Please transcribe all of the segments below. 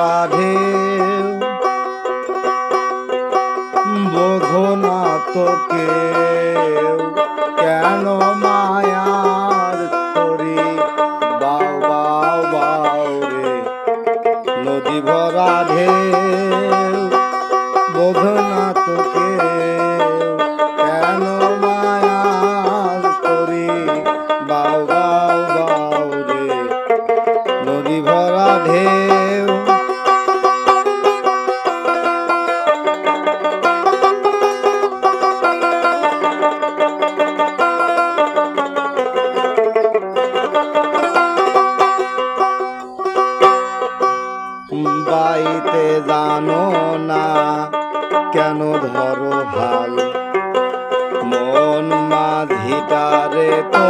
ঢেউ বোঝো না তো কেউ কেন মায়ার তরি বাউ বাউ বাউ রে। নদী ভরা ঢেউ বোঝো না তো কেউ কেন মায়ার তরি বাউ বাউ বাউ রে। নদী ভরা ঢেউ জানো না? কেন ধরো ভালো? মন মাঝিটারে তো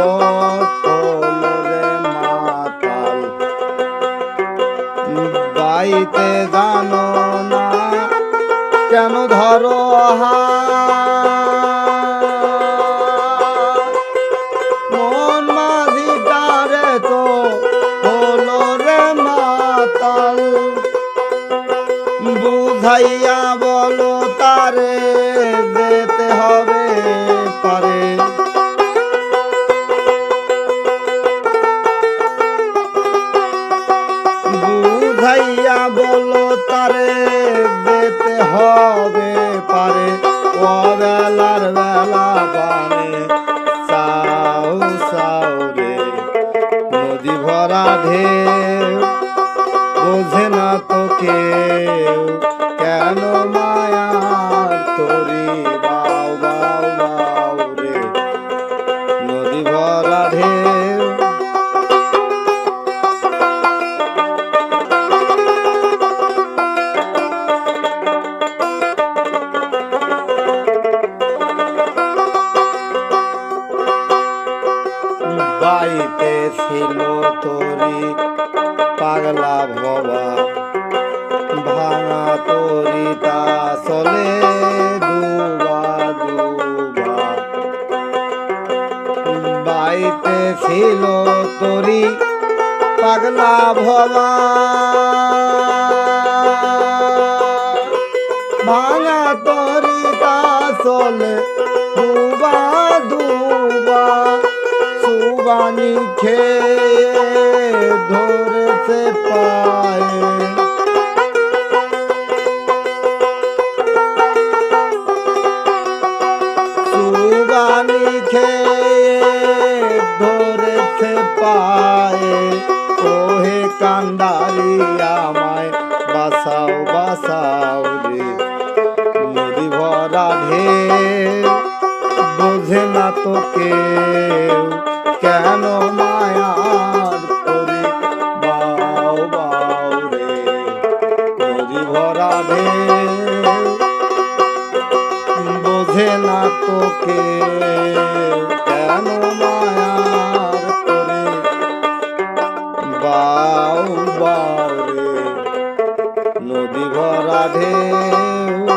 তোলরে মাতাল। বাইতে জানো না? কেন ধরো হাল? বুঝাইয়া বলো তারে, যেতে হবে পারে। বুঝাইয়া বলো তারে, যেতে হবে পারে। অবেলার বেলা বানে সাউ সাউ রে, নদী ভরা ঢেউ, বোঝে না তো কেন মায়ার তরি? বাউ বাউ বাউ রে। নদী ভরা ঢেউ। পাগলা ভবা। ভাঙা তরি তা চলে দুবা বাড়িতে ছিল তরি, পাগলা ভবা ভাঙা তরি তা চলে দুবা দুবা, সুবানি খেয়ে ধরেছে পায়ে। ওহে কান্ডারি আমায় বাসাও বাসাও রে। নদী ভরা ঢেউ, বোঝে না তো কেউ। কেন মায়ার করে বাও বাউ রে। নদী ভরা ঢেউ, বোঝে না তো নদী ভরা ঢেউ।